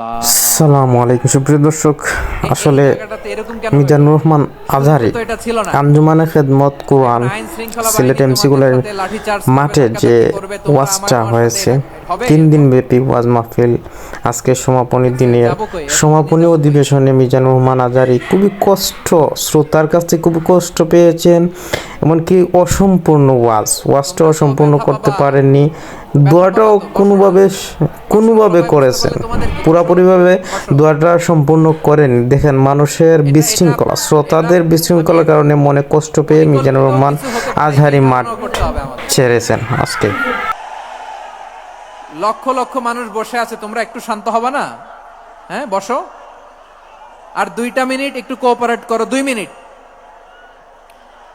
আসসালামু আলাইকুম সুপ্রিয় দর্শক আসলে মিজানুর রহমান আজহারি আঞ্জুমানে খেদমত, কোরআন, সিলেট এমসিগুলের মাঠে যে ওয়াজটা হয়েছে, তিন দিন ব্যাপী ওয়াজ মাহফিল আজকে সমাপনী? এখন সমাপনী অধিবেশনে মিজানুর রহমান আজহারি খুবই কষ্ট, শ্রোতার কাছে খুবই কষ্ট পেয়েছেন এমনকি অসম্পূর্ণ ওয়াজ ওয়াজটা অসম্পূর্ণ করতে পারেননি। দোয়াটাও কোনোভাবে কোনোভাবে করেছেন। পুরাপুরিভাবে দোয়াটা সম্পূর্ণ করেন দেখেন মানুষের বিশৃঙ্খলা শ্রোতাদের বিশৃঙ্খলার কারণে মনে কষ্ট পেয়ে মিজানুর রহমান আজহারি মাঠ। ছেড়েছেন আজকে। লক্ষ লক্ষ মানুষ বসে আছে তোমরা একটু শান্ত হবে না? হ্যাঁ বসো। আর দুইটা মিনিট একটু কোঅপারেট করো দুই মিনিট।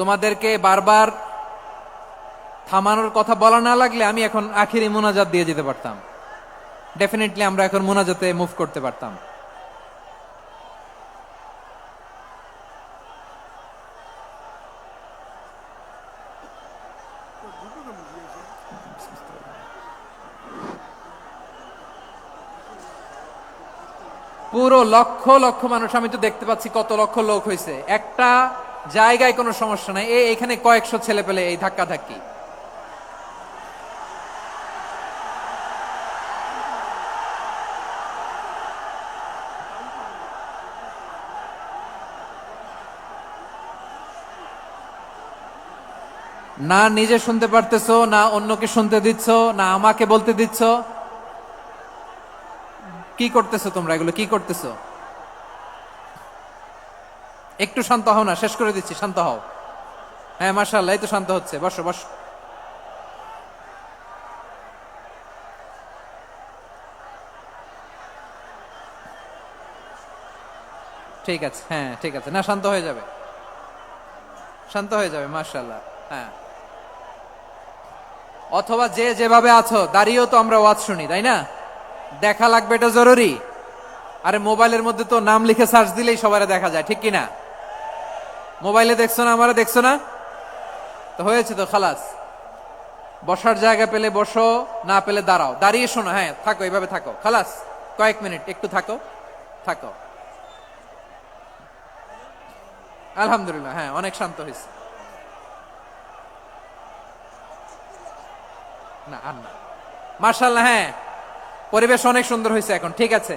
তোমাদেরকে বারবার থামানোর কথা বলা না লাগলে আমি এখন আখিরি মোনাজাত দিয়ে যেতে পারতাম। ডেফিনেটলি আমরা এখন মোনাজাতে মুভ করতে পারতাম। পুরো লক্ষ লক্ষ মানুষ, আমি তো দেখতে পাচ্ছি কত লক্ষ লোক হয়েছে। একটা জায়গায় কোনো সমস্যা নাই। এখানে কয়েকশো ছেলে পেলে এই ধাক্কা ধাক্কি না নিজে শুনতে পারতেছো, না অন্যকে শুনতে দিচ্ছ, না আমাকে বলতে দিচ্ছ। কি করতেছো তোমরা এগুলো? কি করতেছো? একটু শান্ত হও না, শেষ করে দিচ্ছি, শান্ত হও। হ্যাঁ মার্শাল্লাহ এই তো শান্ত হচ্ছে, বসো বসো। ঠিক আছে হ্যাঁ ঠিক আছে। না, শান্ত হয়ে যাবে। শান্ত হয়ে যাবে মার্শাল্লাহ হ্যাঁ। অথবা যে যেভাবে আছো, দাঁড়িয়েও তো আমরা ওয়াজ শুনি, তাই না? দেখা লাগবে এটা জরুরি। আরে মোবাইলের মধ্যে তো নাম লিখে সার্চ দিলেই সবার দেখা যায়, ঠিক কি না মোবাইলে দেখছ না, আমরা দেখছ না? তো হয়েছে তো, খালাস। বসার জায়গা পেলে বসো, না পেলে দাঁড়াও। দাঁড়িয়ে শোনো হ্যাঁ থাকো, এইভাবে থাকো। খালাস, কয়েক মিনিট, একটু থাকো থাকো। আলহামদুলিল্লাহ হ্যাঁ অনেক শান্ত হয়েছে। না, আর না। মার্শাল্লাহ হ্যাঁ পরিবেশ অনেক সুন্দর হয়েছে এখন, ঠিক আছে।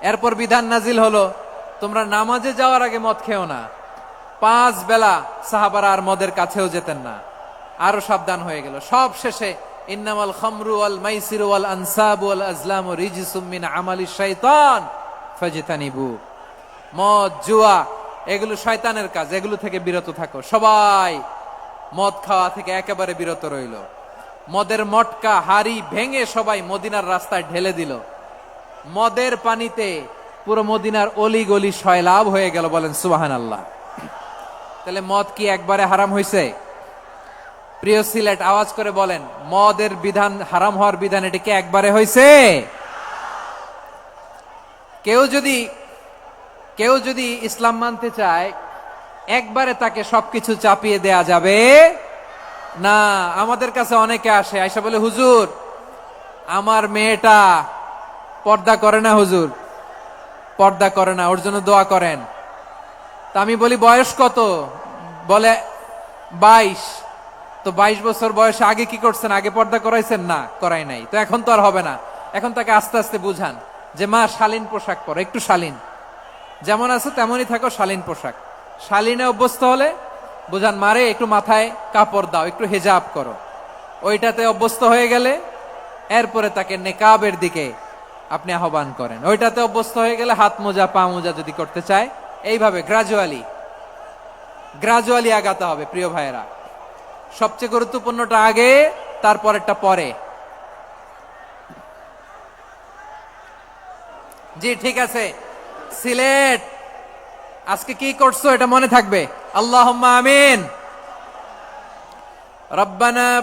এরপর বিধান নাজিল হলো, তোমরা নামাজে যাওয়ার আগে মদ খেও না। পাঁচ বেলা সাহাবারা আর মদের কাছেও যেতেন না। আরও সাবধান হয়ে গেল। সব শেষে ইন্নামাল খামরু আল মাইসিরু আল আনসাবু আল আজলামু রিজিসুম মিন আমালি শাইতান ফাজতানিবু। মদ, জুয়া, এগুলো শয়তানের কাজ। এগুলো থেকে বিরত থাকো। সবাই মদ খাওয়া থেকে একেবারে বিরত রইল। মদের মটকা, হাড়ি ভেঙে সবাই মদিনার রাস্তায় ঢেলে দিল। মদের পানিতে পুরো মদিনার অলি গলি সয়লাভ হয়ে গেল বলেন সুবাহান আল্লাহ তাহলে মদ কি একবারে হারাম হয়েছে প্রিয় সিলেট, আওয়াজ করে বলেন, মদের বিধান হারাম হওয়ার বিধান এটি কি একবারে হয়েছে কেউ যদি কেউ যদি ইসলাম মানতে চায়, একবারে তাকে সবকিছু চাপিয়ে দেয়া যাবে? না, আমাদের কাছে অনেকে আসে আইসা বলে, হুজুর, আমার মেয়েটা পর্দা করে না হুজুর। পর্দা করে না, ওর জন্য দোয়া করেন। তা আমি বলি, বয়স কত? বলে, বাইশ। তো বাইশ বছর বয়সে আগে কি করছেন? আগে পর্দা করাইছেন? না, করাই নাই। তো এখন তো আর হবে না। এখন তাকে আস্তে আস্তে বুঝান যে, মা, শালীন পোশাক পরো, একটু শালীন। যেমন আছে, তেমনই থাকো, শালীন পোশাক। শালীনে অভ্যস্ত হলে বুঝান মারে একটু মাথায় কাপড় দাও, একটু হেজাব করো। ওইটাতে অভ্যস্ত হয়ে গেলে, এরপরে তাকে নেকাবের দিকে আপনি আহ্বান করেন। ওইটাতে অভ্যস্ত হয়ে গেলে হাত মোজা, পা মোজা যদি করতে চায়, এইভাবে গ্রাজুয়ালি গ্রাজুয়ালি আগাতে হবে প্রিয় ভাইয়েরা। সবচেয়ে গুরুত্বপূর্ণটা আগে, তারপরেরটা পরে। জি, ঠিক আছে। সিলেট, আজকে কি করছ এটা মনে থাকবে? আল্লাহ আমিন। রব্বানা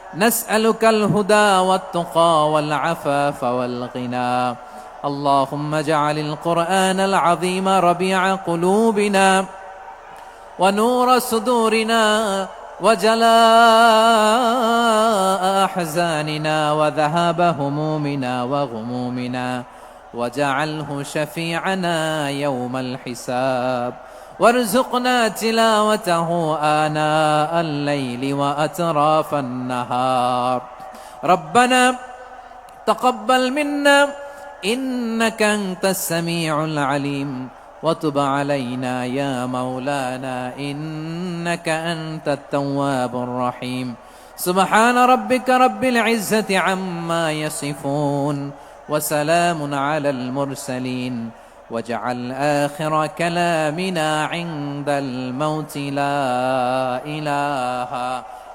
نسألك الهدى والتقى والعفاف والغنى. اللهم اجعل القرآن العظيم ربيع قلوبنا ونور صدورنا وجلاء أحزاننا وذهاب همومنا وغمومنا. وجعله شفيعنا يوم الحساب. وارزقنا تلاوته آناء الليل وأطراف النهار. ربنا تقبل منا إنك أنت السميع العليم. وتب علينا يا مولانا إنك أنت التواب الرحيم. سبحان ربك رب العزة عما يصفون وسلام على المرسلين. واجعل آخر كلامنا عند الموت لا إله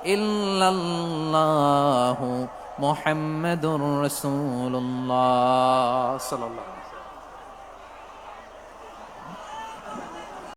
إلا الله محمد رسول الله. صلى الله عليه وسلم.